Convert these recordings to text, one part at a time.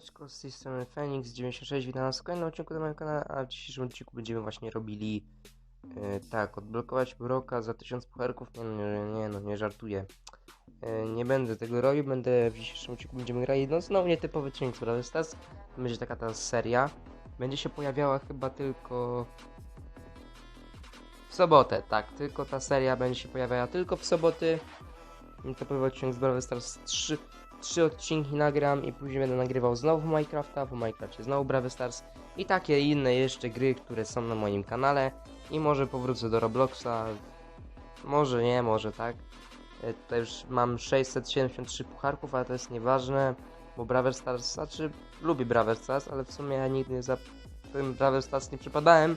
Cześć, z tej strony Phoenix96, witam was w kolejnym odcinku na moim kanale, a w dzisiejszym odcinku będziemy właśnie robili e, tak, odblokować Broka za 1000 pucharków, nie, nie, nie no, nie żartuję. E, nie będę tego robił, będę w dzisiejszym odcinku będziemy grali, no znowu nietypowy odcinek z Brawl Stars, będzie taka ta seria, będzie się pojawiała chyba tylko w sobotę, tak, tylko ta seria będzie się pojawiała tylko w soboty, nietypowy odcinek z Brawl Stars 3 trzy odcinki nagram i później będę nagrywał znowu Minecrafta, w Minecrafcie znowu Brawl Stars i takie inne jeszcze gry, które są na moim kanale i może powrócę do Robloxa, może nie, może tak. E, Tutaj już mam 673 pucharków, ale to jest nieważne, bo Brawl Stars, znaczy lubię Brawl Stars, ale w sumie ja nigdy za tym Brawl Stars nie przypadałem,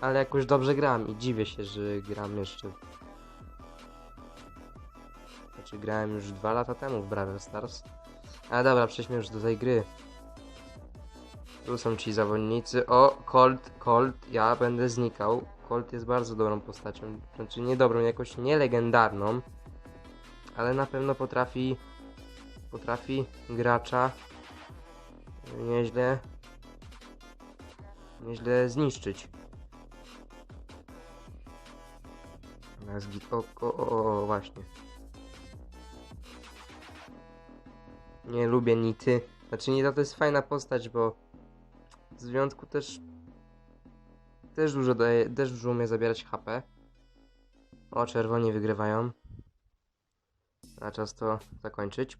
ale jakoś dobrze gram i dziwię się, że gram jeszcze znaczy grałem już dwa lata temu w Brawl Stars. Ale dobra, przejdźmy już do tej gry. Tu są ci zawodnicy. O, Colt, Colt, ja będę znikał. Colt jest bardzo dobrą postacią. Znaczy nie dobrą, jakoś nie legendarną. Ale na pewno potrafi potrafi gracza nieźle nieźle zniszczyć. Teraz git- o, o, o, właśnie. Nie lubię Nity. Znaczy Nita to jest fajna postać, bo w związku też też dużo daje, też dużo umie zabierać HP. O, czerwoni wygrywają. A czas to zakończyć.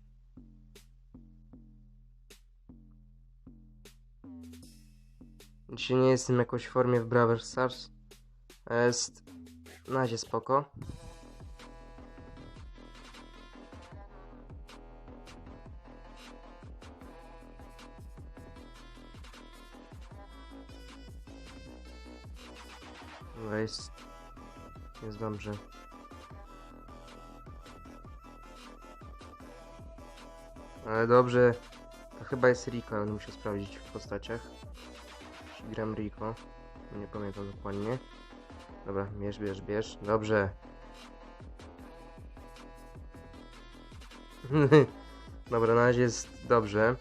Dzisiaj nie jestem jakoś w formie w Brawl Stars. Jest na razie spoko. Jest... Jest dobrze. Ale dobrze. To chyba jest Rico, ale muszę sprawdzić w postaciach. Czy gram Rico? Nie pamiętam dokładnie. Dobra, bierz, bierz, bierz. Dobrze. Dobra, na razie jest dobrze.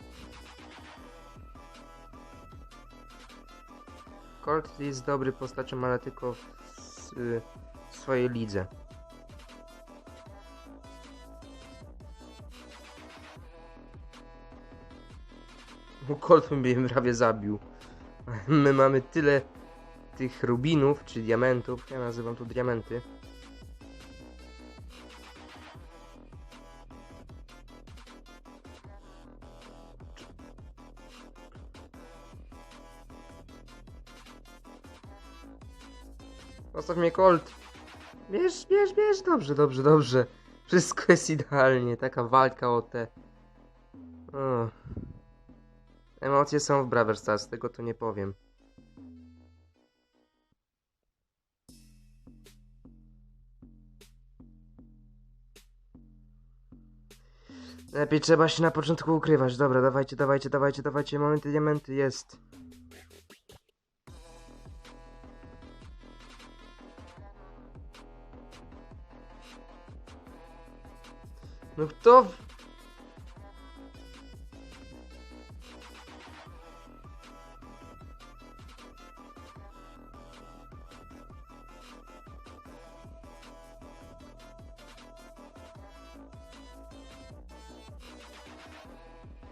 Colt jest dobry postacią, ale tylko w, y, w swojej lidze. Bo Colt mnie prawie zabił. My mamy tyle tych rubinów, czy diamentów. Ja nazywam to diamenty. Zostaw mnie Colt. Bierz, bierz, bierz. Dobrze, dobrze, dobrze. Wszystko jest idealnie. Taka walka o te... O. Emocje są w Brawl Stars, tego to nie powiem. Lepiej trzeba się na początku ukrywać. Dobra, dawajcie, dawajcie, dawajcie, dawajcie. Te diamenty, jest. No kto...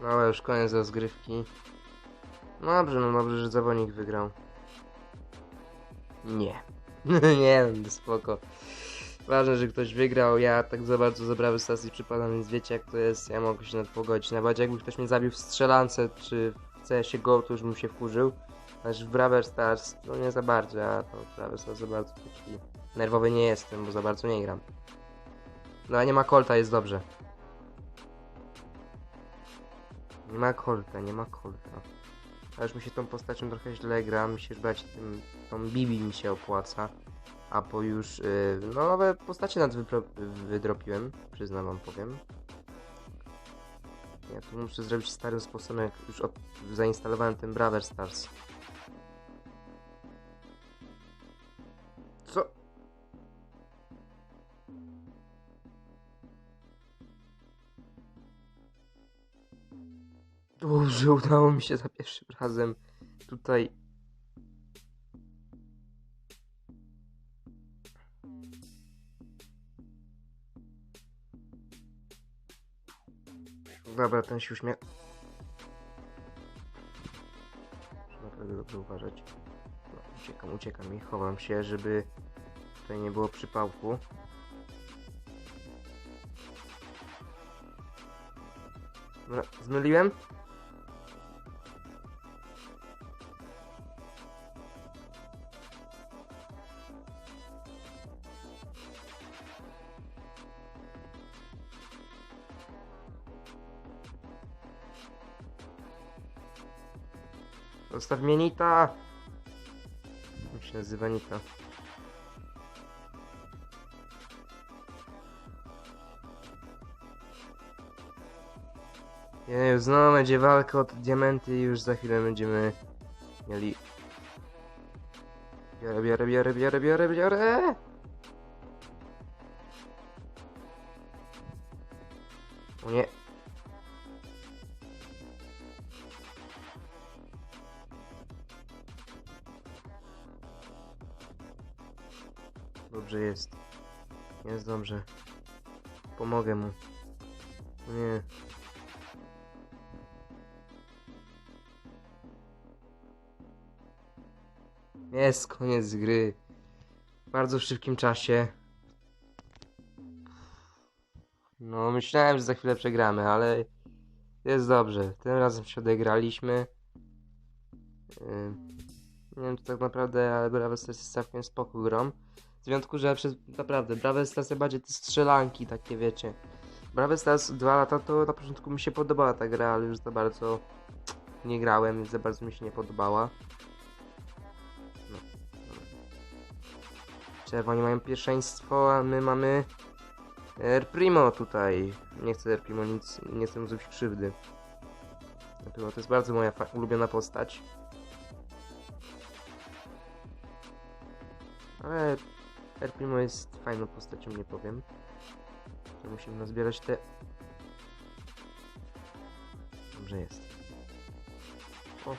No ale już koniec rozgrywki. No dobrze, no dobrze, że zawodnik wygrał. Nie. nie, no spoko. Ważne, że ktoś wygrał, ja tak za bardzo za Brawl Stars nie przypadam, więc wiecie jak to jest, ja mogę się nad pogodzić. Nawet jakby ktoś mnie zabił w strzelance, czy w CS-ie to już bym się wkurzył. Znaczy w Brawl Stars, no nie za bardzo, ja to Brawl Stars za bardzo taki nerwowy nie jestem, bo za bardzo nie gram. No a nie ma Colta, jest dobrze. Nie ma Colta, nie ma Colta. A już mi się tą postacią trochę źle gra, mi się brać tym, tą Bibi mi się opłaca. A po już, yy, no nowe postacie nad wydropiłem, przyznam wam powiem. Ja to muszę zrobić starym sposobem, jak już od, zainstalowałem ten Brawl Stars. Co? Dobrze, udało mi się za pierwszym razem tutaj. Dobra, ten się. Muszę naprawdę dobrze uważać. No, uciekam, uciekam i chowam się, żeby tutaj nie było przypałku. Dobra, zmyliłem? Zostaw mnie Nita! Jak się nazywa Nita? Jeju, znowu będzie walka o te diamenty i już za chwilę będziemy mieli... Biorę, biorę, biorę, biorę, biorę, biorę! Dobrze jest. Jest dobrze. Pomogę mu. Nie. Jest koniec gry. W bardzo szybkim czasie. No, myślałem, że za chwilę przegramy, ale jest dobrze. Tym razem się odegraliśmy. Yy, nie wiem, czy tak naprawdę, ale Brawl Stars jest całkiem spoko grą. W związku, że przez naprawdę Brawl Stars bardziej te strzelanki takie, wiecie. Brawl Stars 2 lata to na początku mi się podobała ta gra, ale już za bardzo nie grałem, więc za bardzo mi się nie podobała. Czerwoni mają pierwszeństwo, a my mamy El Primo tutaj. Nie chcę El Primo nic, nie chcę zrobić krzywdy. El Primo to jest bardzo moja ulubiona postać. Ale El Primo jest fajną postacią, nie powiem. To musimy nazbierać te... Dobrze jest. O.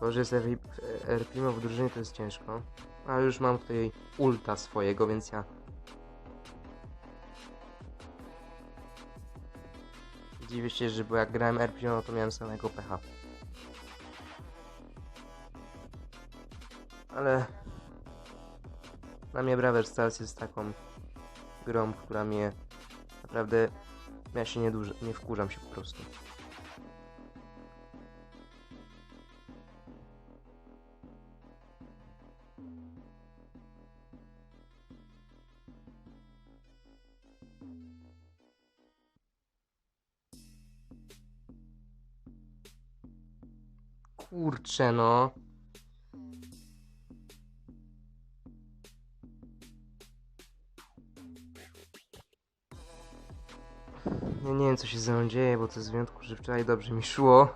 To, że jest R Primo w drużynie to jest ciężko. Ale już mam tutaj ulta swojego, więc ja... Dziwię się, że bo jak grałem R Primo, to miałem samego pecha. Ale... Dla mnie Brawl Stars jest taką grą, która mnie naprawdę... Ja się nie, nie wkurzam się po prostu. Kurczę no. Ja nie wiem co się ze mną dzieje, bo to jest wyjątku, że wczoraj dobrze mi szło.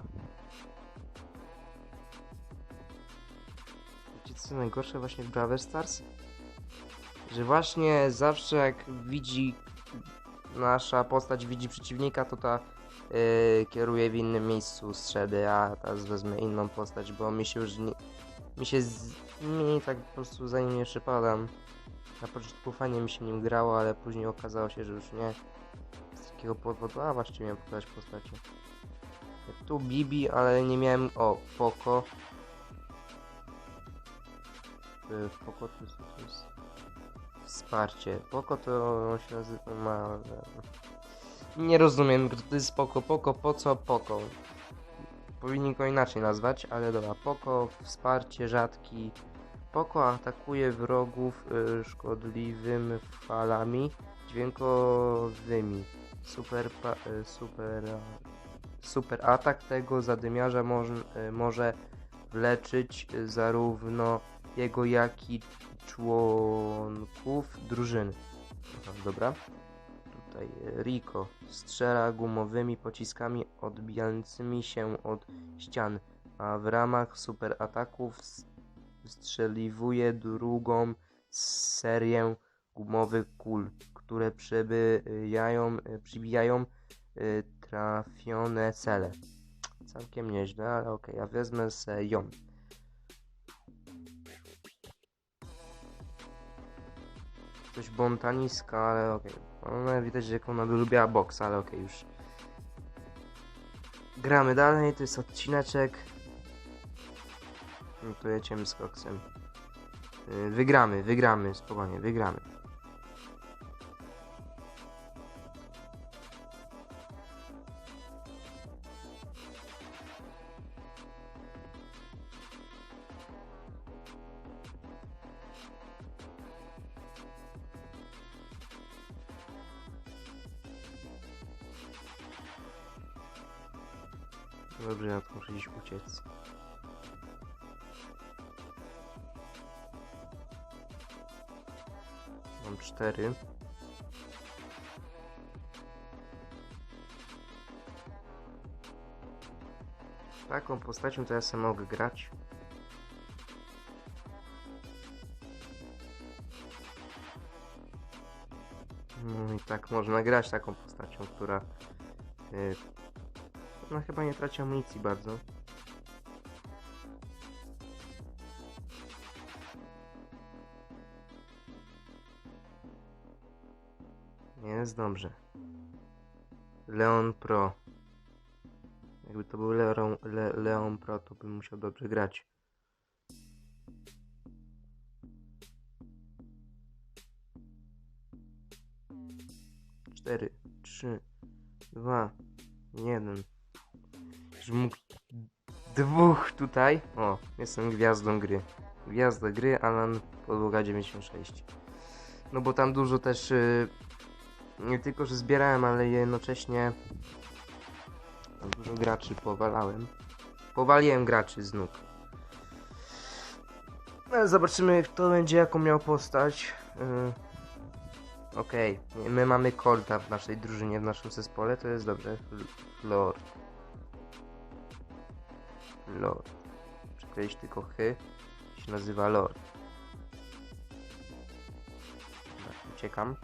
Wiecie co najgorsze właśnie w Brawl Stars? Że właśnie zawsze jak widzi nasza postać widzi przeciwnika, to ta yy, kieruje w innym miejscu strzelby, a teraz wezmę inną postać, bo mi się już nie, mi się z, mi tak po prostu za nim nie przypadam. Na początku fajnie mi się nim grało, ale później okazało się, że już nie. Z takiego powodu, a właściwie miałem pokazać postacie. Tu Bibi, ale nie miałem, o, Poco. Yy, Poco to jest, to jest wsparcie. Poco to się nazywa, ma... Nie rozumiem, kto to jest Poko. Poko, po co Poko? Powinni go inaczej nazwać, ale dobra. Poko, wsparcie, rzadki. Poko atakuje wrogów y, szkodliwymi falami dźwiękowymi. Super, pa, y, super, super atak tego zadymiarza może, y, może wleczyć y, zarówno jego, jak i członków drużyny. Aha, dobra tutaj Rico strzela gumowymi pociskami odbijającymi się od ścian, a w ramach super ataków wystrzeliwuje drugą serię gumowych kul, które przebijają, przybijają y, trafione cele. Całkiem nieźle, ale okej, ja wezmę se ją. Coś bontaniska, ale okej. Ona widać, że ona by lubiła boks, ale okej, już. Gramy dalej, to jest odcineczek. No to jedziemy z koksem. Yy, Wygramy, wygramy, spokojnie, wygramy. Dobrze, ja muszę gdzieś uciec. Mam cztery. Taką postacią to ja sobie mogę grać. No i tak można grać taką postacią, która yy, ona chyba nie traci amunicji bardzo. Jest dobrze. Leon Pro. Jakby to był Leon, Le, Leon Pro, to bym musiał dobrze grać. Cztery, trzy, dwa, jeden. Mógł dwóch tutaj. O, jestem gwiazdą gry. Gwiazda gry, Alan podłoga 96. No bo tam dużo też y, nie tylko, że zbierałem, ale jednocześnie tam dużo graczy powalałem. Powaliłem graczy z nóg. No, zobaczymy, kto będzie jaką miał postać. Y, Okej, my mamy Colta w naszej drużynie, w naszym zespole, to jest dobrze. L- Lord. Lord. Przykleić tylko chy. Się nazywa Lord. Uciekam.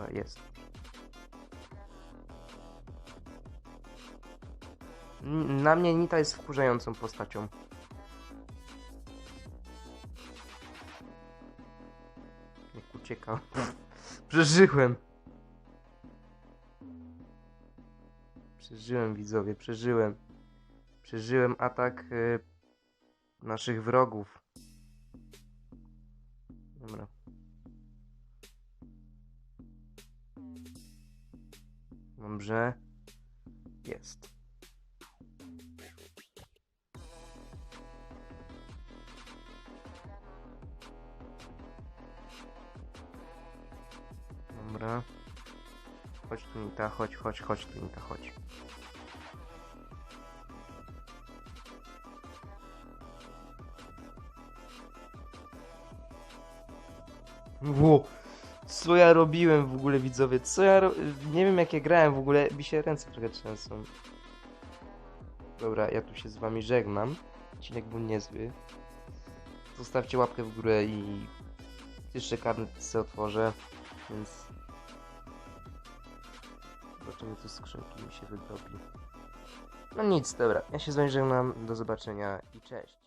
No jest. Na mnie Nita jest wkurzającą postacią. Jak uciekał. Przeżyłem. Przeżyłem widzowie, przeżyłem. Przeżyłem atak y, naszych wrogów. Dobrze. Jest. Dobra. Chodź tu Nita, chodź, chodź, chodź tu Nita, chodź. Ło! Co ja robiłem w ogóle widzowie? Co ja ro... Nie wiem jak ja grałem w ogóle, mi się ręce trochę trzęsą. Dobra, ja tu się z wami żegnam. Odcinek był niezły. Zostawcie łapkę w górę i jeszcze karnet sobie otworzę, więc zobaczymy co skrzynki mi się wydrobi. No nic, dobra, ja się z wami żegnam, do zobaczenia i cześć.